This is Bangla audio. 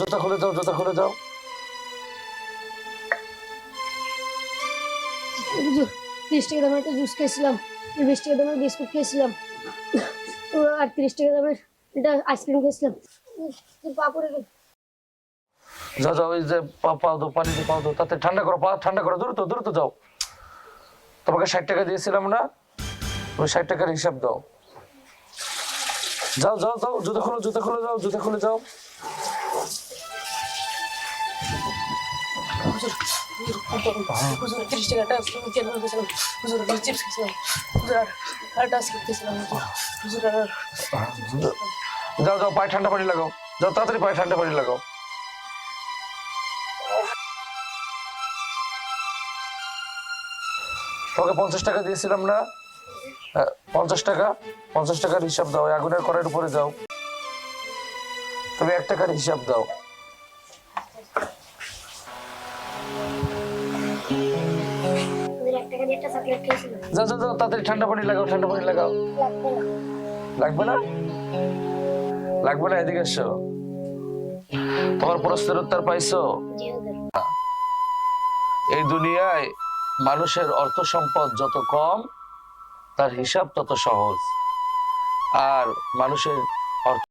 জুতা খুলে যাও জুতা খুলে হুজুর তিরিশ টাকা দামের একটা জুস খেয়েছিলাম বিশ টাকা দামের বিস্কুট খেয়েছিলাম আর তিরিশ টাকা দামের একটা আইসক্রিম খেয়েছিলাম। উফ, কি পা পড়ে গেল যাও ওই যে পা দাও পানি দিয়ে পাও দাও তাতে ঠান্ডা করো পা ঠান্ডা করো দ্রুত দ্রুত যাও। তোমাকে ষাট টাকা দিয়েছিলাম না ওই ষাট টাকার হিসাব দাও। যাও যাও যাও জুতা খুলে জুতা খুলে যাও জুতা খুলে যাও। যাও যাও, পায়ে ঠান্ডা পানি লাগাও। যাও, তাড়াতাড়ি পায়ে ঠান্ডা পানি লাগাও। তোমাকে পঞ্চাশ টাকা দিয়েছিলাম না? পঞ্চাশ টাকা? পঞ্চাশ টাকার হিসাব দাও। আগুনের কড়াইয়ের উপরে যাও। তুমি এক টাকার হিসাব দাও। যাও যাও যাও, তাড়াতাড়ি ঠান্ডা পানি লাগাও, ঠান্ডা পানি লাগাও। লাগবে না? লাগবে না, এদিকে এসো। তোমার প্রশ্নের উত্তর পাইছো? এই দুনিয়ায় মানুষের অর্থ সম্পদ যত কম, তার হিসাব তত সহজ। আর মানুষের